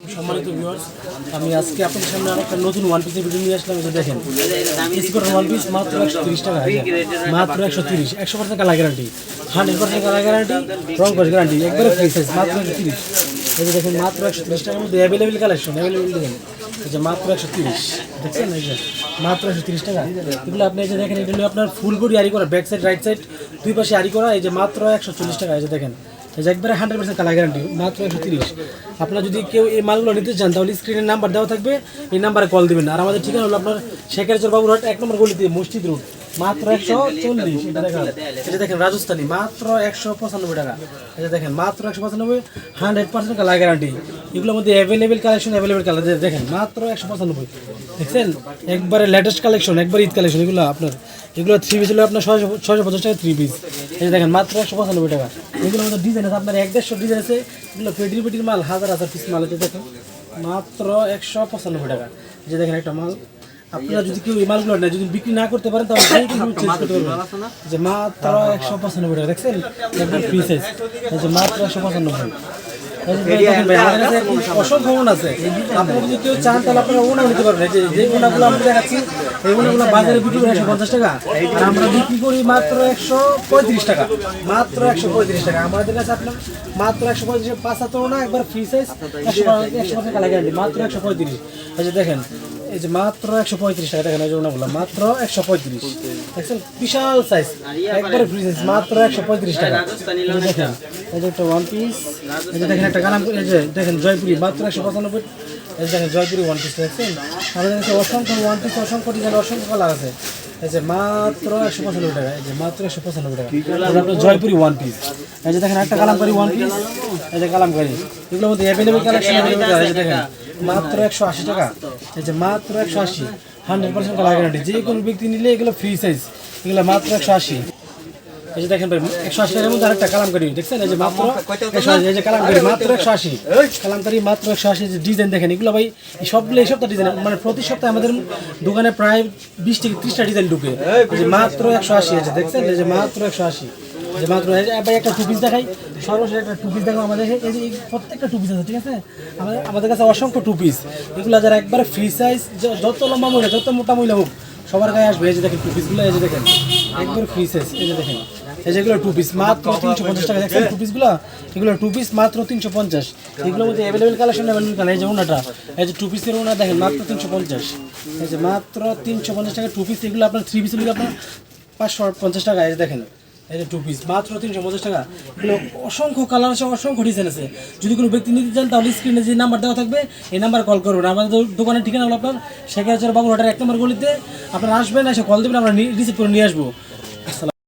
সম্মানিত ভিউয়ার্স আমি আজকে আপনাদের সামনে আর একটা নতুন ওয়ান পিসের ভিডিও নিয়ে আসলাম। যে দেখেন স্কোয়ার ওয়ান পিস মাত্র একশো তিরিশ টাকা মাত্র একশো তিরিশ, একশো percent colour guarantee hundred percent colour guarantee রং কস গ্যারান্টি একবারে ফ্রি সাইজ মাত্র একশো তিরিশ। যে দেখুন, মাত্র একশো তিরিশ টাকার মধ্যে অ্যাভেলেবেল কালেকশন অ্যাভেলেবেল দেখেন যে মাত্র একশো তিরিশ, দেখছেন মাত্র একশো তিরিশ টাকা। এগুলো আপনি এই যে দেখেন এটা হলো আপনার ফুল বডি আরি করা ব্যাক সাইড রাইট সাইড দুই পাশে আরি করা, এই যে মাত্র একশো চল্লিশ টাকা, এই যে দেখেন। একবারে হান্ড্রেড পার্সেন্ট কালার গ্যারান্টি মাত্র একশো তিরিশ আপনার যদি কেউ এই মালগুলো নিতে চান, তাহলে স্ক্রিনের নাম্বার দেওয়া থাকবে, এই নাম্বারে কল দেবেন। আর আমাদের ঠিকানা হলো আপনার শেখের চর বাবুরহাট এক নম্বর গলিতে মসজিদ রোড। মাত্র একশো চল্লিশ এটা দেখেন এটা দেখেন রাজস্থানি, মাত্র একশো পঁচানব্বই টাকা। এটা দেখেন, মাত্র একশো পঁচানব্বই, হান্ড্রেড পার্সেন্ট কালার গ্যারান্টি। এগুলোর মধ্যে অ্যাভেলেবেল কালেকশন অ্যাভেলেবেল কালার দেখেন, মাত্র একশো পঁচানব্বই। দেখছেন? একবারে লেটেস্ট কালেকশন একবার ঈদ কালেকশন এগুলো আপনার, এগুলো থ্রি পিস হলো আপনার ছয়শো ছয়শো পঞ্চাশ টাকা থ্রি পিস এই দেখেন, মাত্র একশো পঁচানব্বই টাকা। এগুলোর মধ্যে ডিজাইন আছে, আপনার এক দেড়শো ডিজাইন আছে। এগুলো পেটির পেটির মাল, হাজার হাজার পিস মাল আছে, দেখেন। মাত্র একশো পঁচানব্বই টাকা। যে দেখেন, একটা মাল আপনারা যদি কেউ মালগুলো যদি বিক্রি না করতে পারেন, তাহলে মাত্র একশো পঁচানব্বই টাকা, দেখছেন? একশো পঁচানব্বই। যদি কেউ চান, তাহলে যে আমরা বাজারে পঞ্চাশ টাকা। আমরা বিক্রি করি মাত্র একশো পঁয়ত্রিশ টাকা। মাত্র একশো পঁয়ত্রিশ টাকা। আমাদের কাছে আপনার মাত্র একশো ওনা একবার একশো টাকা লাগে মাত্র একশো দেখেন এই যে মাত্র একশো পঁয়ত্রিশ টাকা দেখেন এই জন্য বললাম মাত্র একশো পঁয়ত্রিশ। দেখছেন বিশাল সাইজ একবারে ফ্রি সাইজ মাত্র একশো পঁয়ত্রিশ টাকা। দেখেন এই যে একটা ওয়ান পিস এই যে দেখেন একটা গালাম এই যে দেখেন জয়পুরি মাত্র একশো পঁচানব্বই। এই যে দেখেন জয়পুরি ওয়ান পিস দেখছেন? আমাদের কাছে অসংখ্য ওয়ান পিস অসংখ্য ডিজাইন অসংখ্য কালার আছে। এই যে মাত্র একশো পঁচানব্বই টাকা এই যে মাত্র একশো পঁচানব্বই টাকা। আপনার জয়পুরি ওয়ান পিস এই যে দেখেন একটা কালামকারি ওয়ান পিস এই যে কালামকারি। এগুলোর মধ্যে অ্যাভেলেবল কালেকশন এই যে দেখেন মাত্র একশো আশি টাকা। এই যে মাত্র একশো আশি হান্ড্রেড পার্সেন্ট কালার গ্যারান্টি যে কোনো ব্যক্তি নিলে এগুলো ফ্রি সাইজ এগুলো মাত্র একশো আশি। এই যে দেখেন ভাই একশো আশি টাকার মধ্যে আরেকটা কালামকারি দেখছেন এই যে মাত্র একশো এই যে কালামকারি মাত্র একশো আশি কালামকারি মাত্র একশো আশি যে ডিজাইন দেখেন এগুলো ভাই সবগুলো এই সপ্তাহ ডিজাইন মানে প্রতি সপ্তাহে আমাদের দোকানে প্রায় বিশ থেকে ত্রিশটা ডিজাইন ঢুকে এই যে মাত্র একশো আশি আছে দেখছেন এই যে মাত্র একশো আশি যে মাত্র ভাই একটা টু পিস দেখাই সর্বশেষ একটা টু পিস দেখো আমাদের এই যে প্রত্যেকটা টু পিস আছে ঠিক আছে আমাদের আমাদের কাছে অসংখ্য টু পিস এগুলো যারা একবারে ফ্রি সাইজ যত লম্বা মহিলা যত মোটা মহিলা হোক সবার গায়ে আসবে এই যে দেখেন টু পিসগুলো এই যে দেখেন একবার ফ্রি সাইজ এই যে দেখেন এই যেগুলো টু পিস মাত্র তিনশো পঞ্চাশ টাকা দেখছেন টু পিসগুলো এগুলো টু পিস মাত্র তিনশো পঞ্চাশ। এগুলোর মধ্যে অ্যাভেলেবেল কালেকশন অ্যাভেলেবেল কালার এই যে ওনাটা এই যে টু পিসের ওনা দেখেন মাত্র তিনশো পঞ্চাশ। এই যে মাত্র তিনশো পঞ্চাশ টাকা টু পিস এগুলো আপনার থ্রি পিস এগুলো আপনার পাঁচশো পঞ্চাশ টাকা এই যে দেখেন এই যে টু পিস মাত্র তিনশো পঞ্চাশ টাকা। এগুলো অসংখ্য কালার আছে অসংখ্য ডিজাইন আছে। যদি কোনো ব্যক্তি নিতে চান তাহলে স্ক্রিনে যে নাম্বার দেওয়া থাকবে এই নাম্বার কল করবেন। আমাদের দোকানের ঠিকানা হলো আপনার শেখ শেখাচার বাবুরহাটের এক নম্বর গলিতে। আপনারা আসবেন এসে কল দেবেন আমরা রিসিভ করে নিয়ে আসব।